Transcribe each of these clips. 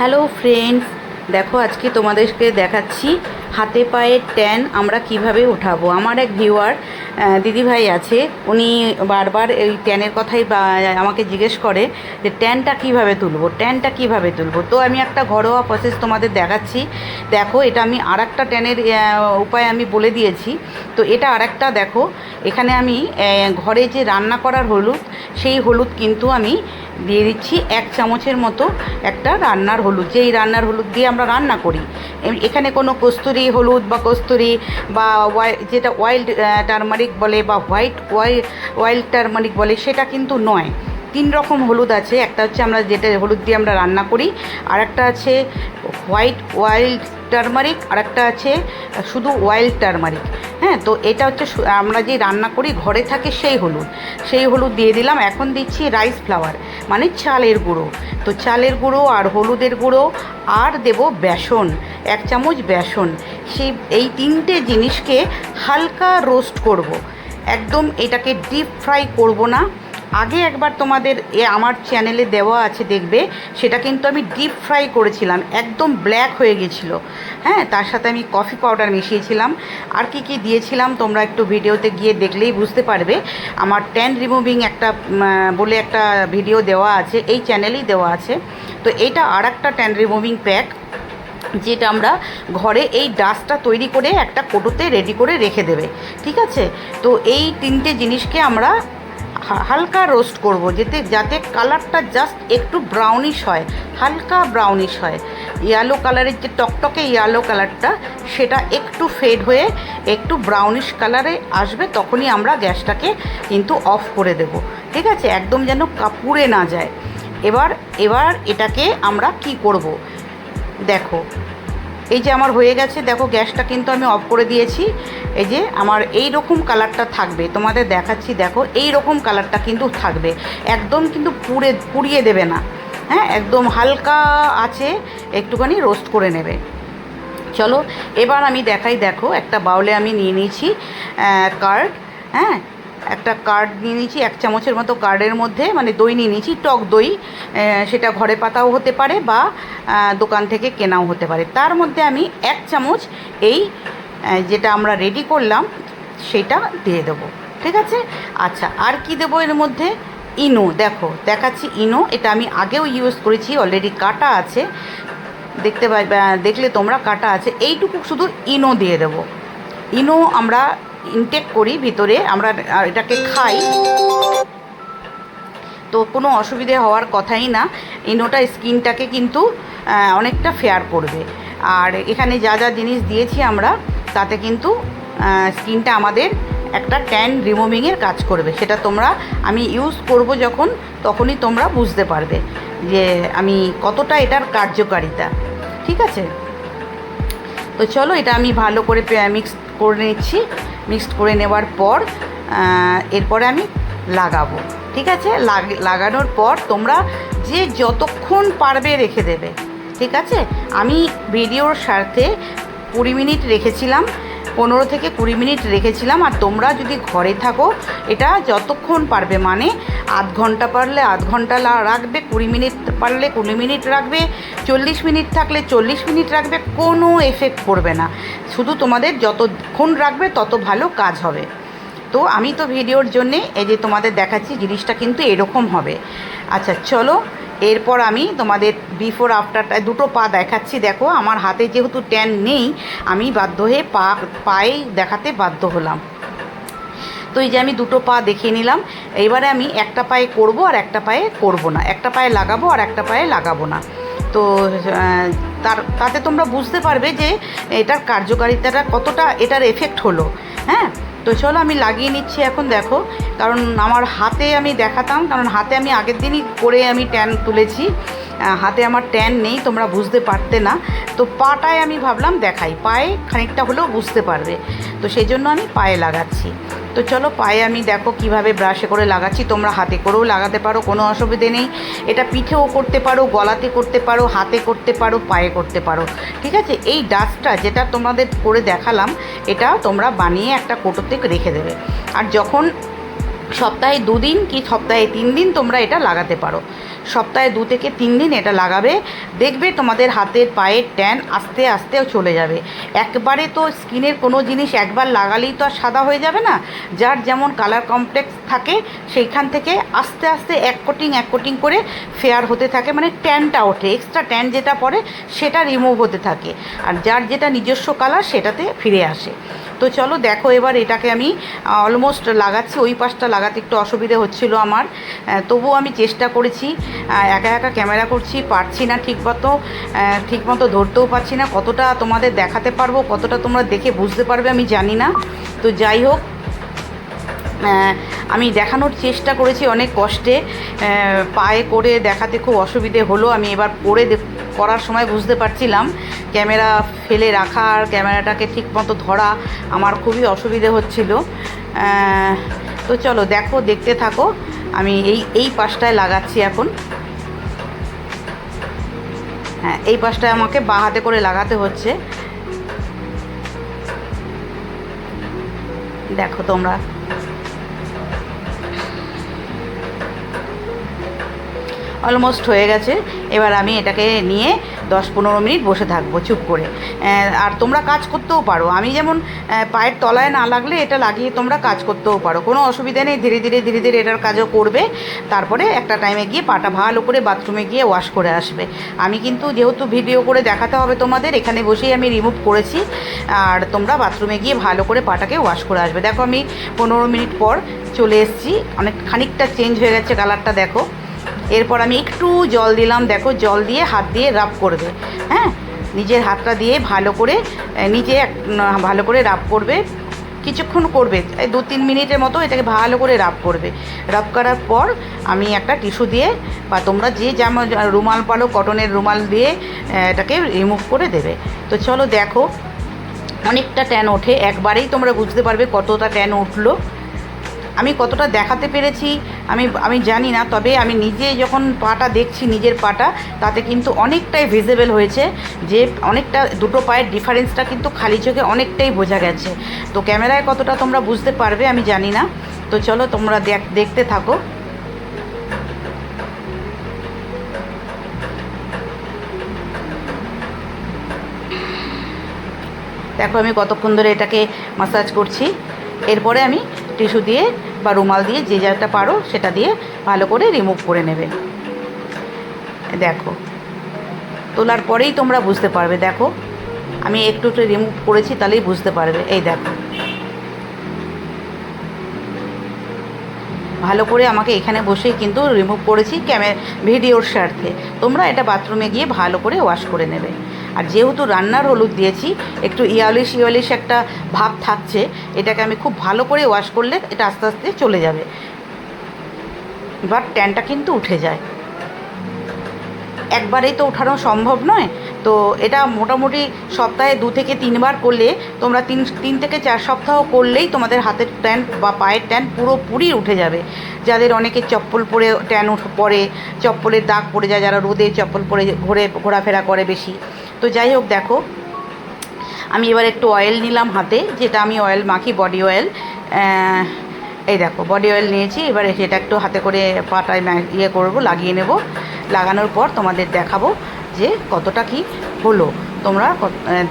Hello friends দেখো, আজকে তোমাদেরকে দেখাচ্ছি হাতে পায়ে ট্যান আমরা কীভাবে ওঠাবো আমার এক ভিউয়ার দিদিভাই আছে, উনি বারবার এই ট্যানের কথাই আমাকে জিজ্ঞেস করে যে ট্যানটা কীভাবে তুলবো ট্যানটা কীভাবে তুলবো? তো আমি একটা ঘরোয়া প্রসেস তোমাদের দেখাচ্ছি। দেখো, এটা আমি আর একটা ট্যানের উপায় আমি বলে দিয়েছি। তো এটা আর একটা দেখো, এখানে আমি ঘরে যে রান্না করার হলুদ, সেই হলুদ কিন্তু আমি দিয়ে দিচ্ছি এক চামচের মতো একটা রান্নার হলুদ। যেই রান্নার হলুদ দিয়ে আমরা রান্না করি এখানে কোনো কস্তুরি হলুদ বা কস্তুরি বা যেটা ওয়াইল্ড টার্মারিক বলে বা হোয়াইট ওয়াই, ওয়াইল্ড টার্মারিক বলে, সেটা কিন্তু নয়। তিন রকম হলুদ আছে, একটা হচ্ছে আমরা যেটা হলুদ দিয়ে আমরা রান্না করি আর একটা আছে হোয়াইট ওয়াইল্ড টার্মারিক আর একটা আছে, শুধু ওয়াইল্ড টার্মারিক হ্যাঁ তো এটা হচ্ছে আমরা যে রান্না করি, ঘরে থাকে সেই হলুদ। সেই হলুদ দিয়ে দিলাম, এখন দিচ্ছি রাইস ফ্লাওয়ার মানে চালের গুঁড়ো। তো চালের গুঁড়ো আর হলুদের গুঁড়ো, আর দেব বেসন, এক চামচ বেসন। সেই, এই তিনটে জিনিসকে হালকা রোস্ট করব। একদম এটাকে ডিপ ফ্রাই করব না। আগে একবার তোমাদের এ আমার চ্যানেলে দেওয়া আছে দেখবে, সেটা কিন্তু আমি ডিপ ফ্রাই করেছিলাম, একদম ব্ল্যাক হয়ে গেছিল। হ্যাঁ তার সাথে আমি কফি পাউডার মিশিয়েছিলাম। আর কি কি দিয়েছিলাম তোমরা একটু ভিডিওতে গিয়ে দেখলেই বুঝতে পারবে। আমার ট্যান রিমুভিং একটা বলে একটা ভিডিও দেওয়া আছে, এই চ্যানেলেই দেওয়া আছে। তো এইটা আর একটা ট্যান রিমুভিং প্যাক যেটা আমরা ঘরে এই ডাস্টটা তৈরি করে একটা কোটোতে রেডি করে রেখে দেবে। ঠিক আছে? তো এই তিনটে জিনিসকে আমরা হালকা রোস্ট করব, যেতে, যাতে কালারটা জাস্ট একটু ব্রাউনিশ হয়, হালকা ব্রাউনিশ হয়। ইয়েলো কালারের যে টকটকে ইয়েলো কালারটা সেটা একটু ফেড হয়ে, একটু ব্রাউনিশ কালারে আসবে, তখনই আমরা গ্যাসটাকে কিন্তু অফ করে দেব। ঠিক আছে? একদম যেন কাপুড়ে না যায়। এবার এবার এটাকে আমরা কি করব? দেখো এই যে আমার হয়ে গেছে, দেখো গ্যাসটা কিন্তু আমি অফ করে দিয়েছি। এই যে আমার এই রকম কালারটা থাকবে, তোমাদের দেখাচ্ছি, দেখো এই রকম কালারটা কিন্তু থাকবে। একদম কিন্তু পুড়ে, পুড়িয়ে দেবে না। হ্যাঁ একদম হালকা আছে, একটুখানি রোস্ট করে নেবে। চলো, এবার আমি দেখাই, দেখো, একটা বাউলে আমি নিয়ে নিয়েছি কার্ড হ্যাঁ একটা কার্ড নিয়ে নিয়েছি, এক চামচের মতো কার্ডের মধ্যে মানে দই নিয়ে নিয়েছি, টক দই সেটা ঘরে পাতাও হতে পারে বা দোকান থেকে কেনাও হতে পারে। তার মধ্যে আমি এক চামচ এই যেটা আমরা রেডি করলাম, সেটা দিয়ে দেবো। ঠিক আছে? আচ্ছা আর কি দেবো এর মধ্যে? ইনো। দেখো, দেখাচ্ছি ইনো। এটা আমি আগেও ইউজ করেছি অলরেডি কাটা আছে। দেখতে পাই দেখলে তোমরা কাটা আছে। এইটুকু শুধু ইনো দিয়ে দেবো। ইনো আমরা ইনটেক করি, ভিতরে আমরা এটাকে খাই। তো কোনো অসুবিধে হওয়ার কথাই না। ইনোটা স্কিনটাকে কিন্তু অনেকটা ফেয়ার করবে। আর এখানে যা যা জিনিস দিয়েছি আমরা, তাতে কিন্তু স্কিনটা আমাদের একটা ট্যান রিমুভিংয়ের কাজ করবে। সেটা তোমরা, আমি ইউজ করব যখন, তখনই তোমরা বুঝতে পারবে যে আমি কতটা এটার কার্যকারিতা। ঠিক আছে? তো চলো, এটা আমি ভালো করে মিক্স করে নিচ্ছি। মিক্সড করে নেওয়ার পর এরপরে আমি লাগাবো, ঠিক আছে? লাগানোর পর তোমরা যে যতক্ষণ পারবে রেখে দেবে, ঠিক আছে? আমি ভিডিওর স্বার্থে কুড়ি মিনিট রেখেছিলাম পনেরো থেকে কুড়ি মিনিট রেখেছিলাম, আর তোমরা যদি ঘরে থাকো, এটা যতক্ষণ পারবে মানে আধ ঘণ্টা পারলে আধ ঘণ্টা রাখবে, কুড়ি মিনিট পারলে কুড়ি মিনিট রাখবে, চল্লিশ মিনিট থাকলে চল্লিশ মিনিট রাখবে, কোনো এফেক্ট পড়বে না। শুধু তোমাদের যতক্ষণ রাখবে, তত ভালো কাজ হবে। তো আমি তো ভিডিওর জন্যে এই যে তোমাদের দেখাচ্ছি, জিনিসটা কিন্তু এরকম হবে। আচ্ছা চলো এরপর আমি তোমাদের বিফোর আফটারটা দুটো পা দেখাচ্ছি, দেখো, আমার হাতে যেহেতু ট্যান নেই, আমি বাধ্য হয়ে পা, পায়ে দেখাতে বাধ্য হলাম। তো এই যে আমি দুটো পা দেখিয়ে নিলাম এইবারে আমি একটা পায়ে করব আর একটা পায়ে করব না। একটা পায়ে লাগাবো আর একটা পায়ে লাগাবো না। তো তার, তাতে তোমরা বুঝতে পারবে যে এটার কার্যকারিতাটা কতটা, এটার এফেক্ট হলো। হ্যাঁ? তো চলো আমি লাগিয়ে নিচ্ছি এখন, দেখো। কারণ আমার হাতে আমি দেখাতাম, কারণ হাতে আমি আগের দিনই করে আমি ট্যান তুলেছি। হাতে আমার ট্যান নেই, তোমরা বুঝতে পারতে না। তো পাটায় আমি ভাবলাম দেখাই, পায়ে খানিকটা হলেও বুঝতে পারবে। তো সেই জন্য আমি পায়ে লাগাচ্ছি। তো চলো, পায়ে আমি দেখো কীভাবে ব্রাশে করে লাগাচ্ছি। তোমরা হাতে করেও লাগাতে পারো, কোনো অসুবিধে নেই। এটা পিঠেও করতে পারো, গলাতে করতে পারো, হাতে করতে পারো, পায়ে করতে পারো। ঠিক আছে? এই ডাস্টটা যেটা তোমাদের করে দেখালাম, এটা তোমরা বানিয়ে একটা কোটোতে রেখে দেবে। আর যখন সপ্তাহে দুদিন কি সপ্তাহে তিন দিন তোমরা এটা লাগাতে পারো। সপ্তাহে দু থেকে তিন দিন এটা লাগাবে। দেখবে তোমাদের হাতের পায়ের ট্যান আস্তে আস্তেও চলে যাবে। একবারে তো স্কিনের কোনো জিনিস একবার লাগালেই তো আর সাদা হয়ে যাবে না। যার যেমন কালার কমপ্লেক্স থাকে, সেইখান থেকে আস্তে আস্তে এক কোটিং এক কোটিং করে ফেয়ার হতে থাকে। মানে ট্যানটা ওঠে, এক্সট্রা ট্যান যেটা পড়ে সেটা রিমুভ হতে থাকে। আর যার যেটা নিজস্ব কালার সেটাতে ফিরে আসে। তো চলো দেখো এবার এটাকে আমি অলমোস্ট লাগাচ্ছি। ওই পাশটা লাগাতে একটু অসুবিধে হচ্ছিল আমার। তবুও আমি চেষ্টা করেছি। একা একা ক্যামেরা করছি, পারছি না ঠিক মতো ঠিক মতো ধরতেও পারছি না। কতটা তোমাদের দেখাতে পারব, কতটা তোমরা দেখে বুঝতে পারবে আমি জানি না। তো যাই হোক আমি দেখানোর চেষ্টা করেছি অনেক কষ্টে। পায়ে করে দেখাতে খুব অসুবিধে হলো। আমি এবার পরে করার সময় বুঝতে পারছিলাম। ক্যামেরা ফেলে রাখা আর ক্যামেরাটাকে ঠিক মতো ধরা আমার খুবই অসুবিধে হচ্ছিল। তো চলো দেখো, দেখতে থাকো। আমি এই এই পাশটায় লাগাচ্ছি এখন। হ্যাঁ এই পাশটায় আমাকে বাঁ হাতে করে লাগাতে হচ্ছে। দেখো তোমরা। অলমোস্ট হয়ে গেছে। এবার আমি এটাকে নিয়ে দশ পনেরো মিনিট বসে থাকব, চুপ করে। আর তোমরা কাজ করতেও পারো। আমি যেমন পায়ের তলায় না লাগলে এটা লাগিয়ে তোমরা কাজ করতেও পারো। কোনো অসুবিধা নেই, ধীরে ধীরে ধীরে ধীরে এটার কাজও করবে। তারপরে একটা টাইমে গিয়ে পাটা ভালো করে বাথরুমে গিয়ে ওয়াশ করে আসবে। আমি কিন্তু যেহেতু ভিডিও করে দেখাতে হবে তোমাদের, এখানে বসেই আমি রিমুভ করেছি। আর তোমরা বাথরুমে গিয়ে ভালো করে পাটাকে ওয়াশ করে আসবে। দেখো আমি পনেরো মিনিট পর চলে এসেছি। অনেক, খানিকটা চেঞ্জ হয়ে গেছে কালারটা দেখো। এরপর আমি একটু জল দিলাম, দেখো জল দিয়ে হাত দিয়ে রাব করবে হ্যাঁ? নিজের হাতটা দিয়ে ভালো করে নিজে ভালো করে রাব করবে, কিছুক্ষণ করবে দু তিন মিনিটের মতো এটাকে ভালো করে রাব করবে। রাব করার পর আমি একটা টিস্যু দিয়ে, বা তোমরা যে যেমন রুমাল পালো, কটনের রুমাল দিয়ে এটাকে রিমুভ করে দেবে। তো চলো দেখো, অনেকটা ট্যান ওঠে, একবারেই তোমরা বুঝতে পারবে কতটা ট্যান উঠল। আমি কতটা দেখাতে পেরেছি, আমি আমি জানি না, তবে আমি নিজে যখন পাটা দেখছি, নিজের পাটা, তাতে কিন্তু অনেকটাই ভিজিবল হয়েছে যে অনেকটা দুটো পায়ের ডিফারেন্সটা কিন্তু খালি চোখে অনেকটাই বোঝা গেছে। তো ক্যামেরায় কতটা তোমরা বুঝতে পারবে আমি জানি না। তো চলো তোমরা দেখ- দেখতে থাকো। দেখো আমি কতক্ষণ ধরে এটাকে মাসাজ করছি। এরপরে আমি টিস্যু দিয়ে বা রুমাল দিয়ে যে যেটা পারো সেটা দিয়ে ভালো করে রিমুভ করে নেবে। দেখো, তোলার পরেই তোমরা বুঝতে পারবে। দেখো, আমি একটু একটু রিমুভ করেছি, তাহলেই বুঝতে পারবে। এই দেখো ভালো করে আমাকে এখানে বসেই কিন্তু রিমুভ করেছি ক্যামে ভিডিওর স্বার্থে। তোমরা এটা বাথরুমে গিয়ে ভালো করে ওয়াশ করে নেবে। আর যেহেতু রান্নার হলুদ দিয়েছি, একটু ইয়ালিশ ইয়ালিশ একটা ভাব থাকছে, এটাকে আমি খুব ভালো করে ওয়াশ করলে এটা আস্তে আস্তে চলে যাবে। এবার ট্যানটা কিন্তু উঠে যায়। একবারেই তো ওঠানো সম্ভব নয়। তো এটা মোটামুটি সপ্তাহে দু থেকে তিনবার করলে তোমরা তিন তিন থেকে চার সপ্তাহ করলেই তোমাদের হাতের ট্যান বা পায়ের ট্যান পুরোপুরি উঠে যাবে। যাদের অনেকে চপ্পল পরে ট্যান উঠ- পরে চপ্পলের দাগ পড়ে যায়, যারা রোদে চপ্পল পরে ঘোরে, ঘোরাফেরা করে বেশি। তো যাই হোক, দেখো, আমি এবার একটু অয়েল নিলাম হাতে, যেটা আমি অয়েল মাখি বডি অয়েল এই দেখো বডি অয়েল নিয়েছি, এবার সেটা একটু হাতে করে পাটায় ইয়ে করব, লাগিয়ে নেব। লাগানোর পর তোমাদের দেখাবো। যে কতটা কি হলো। তোমরা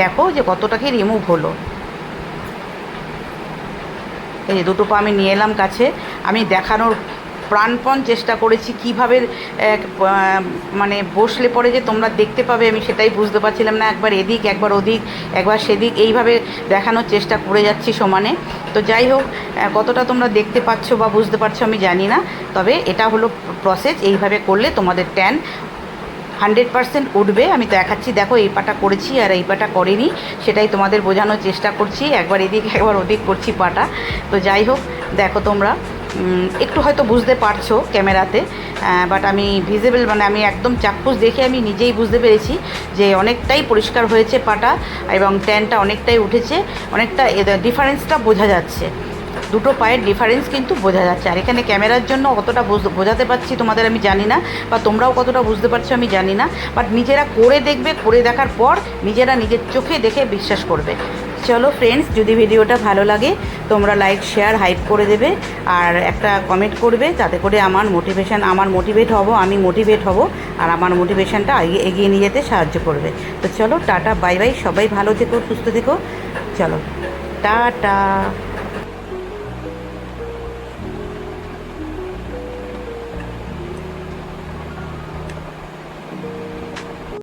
দেখো যে কতটা কি রিমুভ হলো। এই যে দুটো পা আমি নিয়ে এলাম কাছে। আমি দেখানোর প্রাণপণ চেষ্টা করেছি কীভাবে মানে বসলে পরে যে তোমরা দেখতে পাবে, আমি সেটাই বুঝতে পারছিলাম না। একবার এদিক, একবার ওদিক, একবার সেদিক, এইভাবে দেখানোর চেষ্টা করে যাচ্ছি সমানে। তো যাই হোক কতটা তোমরা দেখতে পাচ্ছ বা বুঝতে পারছ আমি জানি না। তবে এটা হলো প্রসেস এইভাবে করলে তোমাদের ট্যান হান্ড্রেড পার্সেন্ট উঠবে। আমি তো দেখাচ্ছি, দেখো এই পাটা করেছি আর এই পাটা করিনি। সেটাই তোমাদের বোঝানোর চেষ্টা করছি। একবার এদিক, একবার ওদিক করছি পাটা। তো যাই হোক, দেখো তোমরা। একটু হয়তো বুঝতে পারছ ক্যামেরাতে বাট আমি ভিজিবল মানে আমি একদম চাক্ষুষ দেখে আমি নিজেই বুঝতে পেরেছি যে অনেকটাই পরিষ্কার হয়েছে পাটা এবং ট্যানটা অনেকটাই উঠেছে। অনেকটা ডিফারেন্সটা বোঝা যাচ্ছে। দুটো পায়ের ডিফারেন্স কিন্তু বোঝা যাচ্ছে। আর এখানে ক্যামেরার জন্য বুঝ- বোঝাতে পারছি তোমাদের আমি জানি না, বা তোমরাও কতটা বুঝতে পারছ আমি জানি না। বাট নিজেরা করে দেখবে, করে দেখার পর নিজেরা নিজের চোখে দেখে বিশ্বাস করবে। চলো ফ্রেন্ডস যদি ভিডিওটা ভালো লাগে, তোমরা লাইক শেয়ার হাইপ করে দেবে, আর একটা কমেন্ট করবে, যাতে করে আমার মোটিভেশান আমার মোটিভেট হব, আমি মোটিভেট হব, আর আমার মোটিভেশানটা এগিয়ে নিয়ে যেতে সাহায্য করবে। তো চলো, টাটা বাই বাই সবাই ভালো থেকো, সুস্থ থেকো। চলো, টাটা।